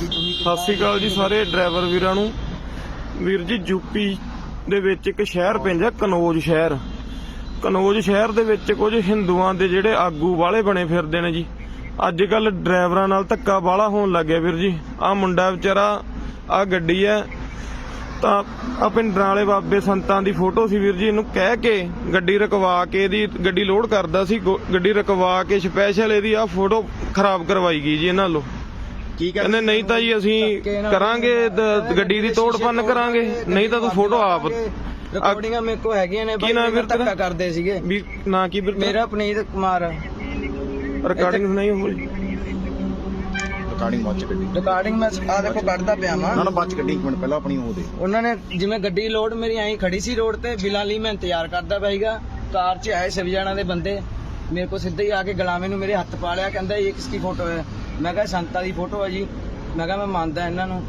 ਸਤਿ ਸ਼੍ਰੀ ਅਕਾਲ ਜੀ ਸਾਰੇ ਡਰਾਈਵਰ ਵੀਰਾਂ ਨੂੰ। ਵੀਰ ਜੀ, ਯੂਪੀ ਦੇ ਵਿੱਚ ਇੱਕ ਸ਼ਹਿਰ ਪੈਂਦਾ, ਕਨੌਜ ਸ਼ਹਿਰ। ਕਨੌਜ ਸ਼ਹਿਰ ਦੇ ਵਿੱਚ ਕੁਝ ਹਿੰਦੂਆਂ ਦੇ ਜਿਹੜੇ ਆਗੂ ਵਾਲੇ ਬਣੇ ਫਿਰਦੇ ਨੇ ਜੀ। ਅੱਜ ਕੱਲ ਡਰਾਈਵਰਾਂ ਨਾਲ ਧੱਕਾ ਬਾਲਾ ਹੋਣ ਲੱਗਿਆ ਵੀਰ ਜੀ। ਆ ਮੁੰਡਾ ਵਿਚਾਰਾ, ਆ ਗੱਡੀ ਹੈ। ਤਾਂ ਆ ਪਿੰਡਰਾਂ ਵਾਲੇ ਬਾਬੇ ਸੰਤਾਂ ਦੀ ਫੋਟੋ ਸੀ ਵੀਰ ਜੀ, ਇਹਨੂੰ ਕਹਿ ਕੇ ਗੱਡੀ ਰਕਵਾ ਕੇ ਇਹਦੀ ਗੱਡੀ ਲੋਡ ਕਰਦਾ ਸੀ। ਗੋ- ਗੱਡੀ ਰਕਵਾ ਕੇ ਸਪੈਸ਼ਲ ਇਹਦੀ ਆ ਫੋਟੋ ਖਰਾਬ ਕਰਵਾਈ ਗਈ ਜੀ ਇਹਨਾਂ ਵੱਲੋਂ। ਕੀ ਕਹਿੰਦੇ ਨਹੀਂ ਤਾਂ ਜੀ ਅਸੀਂ ਕਰਾਂਗੇ ਦ- ਗੱਡੀ ਦੀ ਤੋੜ ਭੰਨ ਕਰਾਂਗੇ। ਨਹੀਂ ਤਾਂ ਤੂੰ ਫੋਟੋ ਆਪ। ਰਿਕਾਰਡਿੰਗਾਂ ਮੇਰੇ ਕੋ ਹੈਗੀਆਂ ਨੇ ਕੀ ਨਾਮ ਮੇਰੇ ਵੀਰ ਤੇਰਾ? ਧੱਕਾ ਕਰਦੇ ਸੀਗੇ। ਵੀ ਨਾ ਕੀ ਵੀਰ ਮੇਰਾ ਪਨੀਤ ਕੁਮਾਰ। ਰਿਕਾਰਡਿੰਗ ਨਹੀਂ ਹੋਈ। ਰਿਕਾਰਡਿੰਗ ਬਾਅਦ ਚ ਗੱਡੀ ਰਿਕਾਰਡਿੰਗ ਮੈਂ ਆ ਦੇਖੋ ਕੱਢਦਾ ਪਿਆ ਨਾ ਵਾਂ। ਨਾ ਬਾਅਦ ਚ ਗੱਡੀ ਇੱਕ ਮਿੰਟ ਪਹਿਲਾਂ ਆਪਣੀ ਉਹ ਦੇ। ਉਹਨਾਂ ਨੇ ਜਿਵੇਂ ਗੱਡੀ ਲੋਡ ਮੇਰੀ ਐਂ ਖੜੀ ਸੀ ਰੋਡ ਤੇ ਬਿਲਾਂ ਲਈ ਮੈਂ ਇੰਤਜ਼ਾਰ ਕਰਦਾ ਪਿਆ ਸੀਗਾ। ਕਾਰ 'ਚ ਆਏ ਸਿਵਜਾਣਾ ਦੇ ਬੰਦੇ। ਮੇਰੇ ਕੋਲ ਸਿੱਧੇ ਹੀ ਆ ਕੇ ਗੁਲਾਮੇ ਨੂੰ ਮੇਰੇ ਹੱਥ ਪਾ ਲਿਆ ਕਹਿੰਦਾ ਇਹ ਕਿਸ ਦੀ ਫੋਟੋ ਹੈ? ਮੈਂ ਕਿਹਾ ਸੰਤਾ ਦੀ ਫੋਟੋ ਹੈ ਜੀ। ਮੈਂ ਕਿਹਾ ਮੈਂ ਮੰਨਦਾ ਇਹਨਾਂ ਨੂੰ।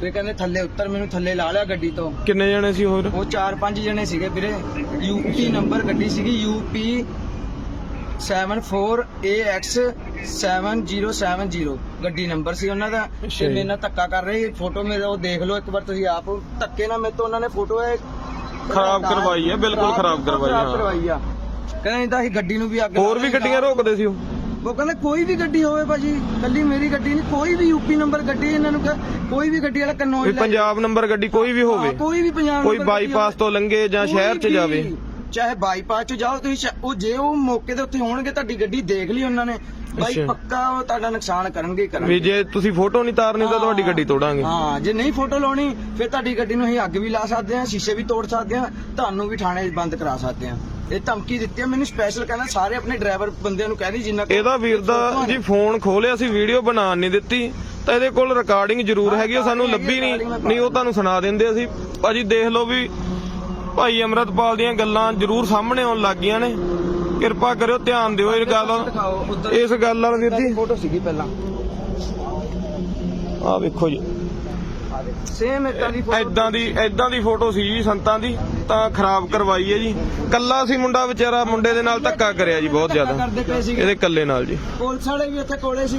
ਤੇ ਕਹਿੰਦੇ ਥੱਲੇ ਉੱਤਰ ਮੈਨੂੰ ਥੱਲੇ ਲਾ ਲਿਆ ਗੱਡੀ ਤੋਂ। ਕਿੰਨੇ ਜਣੇ ਸੀ ਹੋਰ? ਉਹ ਚਾਰ ਪੰਜ ਜਣੇ ਸੀਗੇ ਵੀਰੇ। ਯੂਪੀ ਨੰਬਰ ਗੱਡੀ ਸੀਗੀ ਯੂਪੀ 74AX7070 ਗੱਡੀ ਨੰਬਰ ਸੀ ਉਹਨਾਂ ਦਾ। ਤੇ। ਮੇਰੇ ਨਾਲ ਧੱਕਾ ਕਰ ਰਹੇ ਫੋਟੋ ਮੇਰੇ ਉਹ ਦੇਖ ਲਓ ਇੱਕ ਵਾਰ ਤੁਸੀਂ ਆਪ। ਧੱਕੇ ਨਾਲ ਮੇਰੇ ਤੋਂ ਉਹਨਾਂ ਨੇ ਫੋਟੋ ਹੈ ਖਰਾਬ ਕਰਵਾਈ ਹੈ, ਬਿਲਕੁਲ ਖਰਾਬ ਕਰਵਾਈ, ਹਾਂ। ਆ। ਕਹਿੰਦੇ ਤਾਂ ਅਸੀਂ ਗੱਡੀ ਨੂੰ ਵੀ ਅੱਗ ਹੋਰ ਵੀ। ਗੱਡੀਆਂ ਰੋਕਦੇ ਸੀ ਉਹ? ਉਹ ਕਹਿੰਦੇ ਕੋਈ ਵੀ ਗੱਡੀ ਹੋਵੇ ਭਾਜੀ ਕੱਲੀ ਮੇਰੀ ਗੱਡੀ ਨਹੀਂ ਕੋਈ ਵੀ ਯੂਪੀ ਨੰਬਰ ਗੱਡੀ ਇਹਨਾਂ ਨੂੰ ਕਹਿ- ਕੋਈ ਵੀ ਗੱਡੀ ਵਾਲਾ ਵੀ ਕੰਨੋਜ ਪੰਜਾਬ ਨੰਬਰ ਗੱਡੀ ਕੋਈ ਵੀ ਹੋਵੇ ਕੋਈ ਵੀ ਪੰਜਾਬ ਕੋਈ ਗੱਡੀ ਬਾਈਪਾਸ ਤੋਂ ਲੰਘੇ ਜਾਂ ਕੋਈ ਸ਼ਹਿਰ 'ਚ ਵੀ, ਜਾਵੇ। ਚਾਹੇ ਬਾਈਪਾਸ 'ਚ ਜਾਓ ਤੁਸੀਂ ਸ਼ਾ- ਉਹ ਜੇ ਉਹ ਮੌਕੇ ਦੇ ਉੱਤੇ ਹੋਣਗੇ ਤੁਹਾਡੀ ਗੱਡੀ ਦੇਖ ਲਈ ਉਹਨਾਂ ਨੇ। ਬਾਈ ਅੱਛਾ। ਪੱਕਾ ਉਹ ਤੁਹਾਡਾ ਨੁਕਸਾਨ ਕਰਨਗੇ ਹੀ ਵੀ ਕਰਨਗੇ ਜੇ ਤੁਸੀਂ ਫੋਟੋ ਨਹੀਂ ਤਾਰਨੀ ਤਾਂ ਤੁਹਾਡੀ ਗੱਡੀ ਤੋੜਾਂਗੇ। ਹਾਂ ਜੇ ਨਹੀਂ ਫੋਟੋ ਲਾਉਣੀ ਫਿਰ ਤੁਹਾਡੀ ਗੱਡੀ ਨੂੰ ਅਸੀਂ ਅੱਗ ਵੀ ਲਾ ਸਕਦੇ ਹਾਂ ਸ਼ੀਸ਼ੇ ਵੀ ਤੋੜ ਸਕਦੇ ਹਾਂ ਤੁਹਾਨੂੰ ਵੀ ਥਾਣੇ 'ਚ ਬੰਦ ਕਰਾ ਸਕਦੇ ਹਾਂ। ਇਹ ਧਮਕੀ ਦਿੱਤੀ ਹੈ ਮੈਨੂੰ ਸਪੈਸ਼ਲ ਕਹਿੰਦਾ ਸਾਰੇ ਆਪਣੇ ਡਰਾਈਵਰ ਬੰਦਿਆਂ ਨੂੰ ਕਹਿੰਦੀ ਜਿੰਨਾ ਕੁ- ਇਹਦਾ ਵੀਰ ਦਾ ਜੀ ਫੋਨ ਖੋਲਿਆ ਸੀ ਵੀਡੀਓ ਬਣਾਉਣ ਨਹੀਂ ਦਿੱਤੀ ਤਾਂ ਇਹਦੇ ਕੋਲ ਰਿਕਾਰਡਿੰਗ ਜ਼ਰੂਰ ਹੈਗੀ ਉਹ ਸਾਨੂੰ ਲੱਭੀ ਨਹੀਂ ਨਹੀਂ ਉਹ ਤੁਹਾਨੂੰ ਸੁਣਾ ਦਿੰਦੇ ਅਸੀਂ। ਭਾਜੀ ਦੇਖ ਲਓ ਵੀ ਭਾਈ ਅਮਰਤਪਾਲ ਦੀਆਂ ਗੱਲਾਂ ਜ਼ਰੂਰ ਸਾਹਮਣੇ ਆਉਣ ਲੱਗ ਗਈਆਂ ਨੇ। ਕਿਰਪਾ ਕਰਿਓ ਧਿਆਨ ਦਿਓ ਇਹ ਗੱਲ ਇਸ ਗੱਲ ਨਾਲ ਵੀਰ ਜੀ। ਫੋਟੋ ਸੀਗੀ ਪਹਿਲਾਂ। ਆਹ ਵੇਖੋ ਜੀ। ਸੇਮ ਇਦਾਂ ਦੀ photo- ਐਦਾਂ ਦੀ ਐਦਾਂ ਦੀ ਫੋਟੋ ਸੀ ਜੀ ਸੰਤਾਂ ਦੀ ਤਾਂ ਖਰਾਬ ਕਰਵਾਈ ਹੈ ਜੀ। ਕੱਲਾ ਸੀ ਮੁੰਡਾ ਵਿਚਾਰਾ ਮੁੰਡੇ ਦੇ ਨਾਲ ਧੱਕਾ ਕਰਿਆ ਜੀ ਬਹੁਤ ਜ਼ਿਆਦਾ। ਇਹਦੇ ਕੱਲੇ ਨਾਲ ਜੀ। ਪੁਲਿਸ ਵਾਲੇ ਵੀ ਇੱਥੇ ਕੋਲੇ ਸੀਗੇ।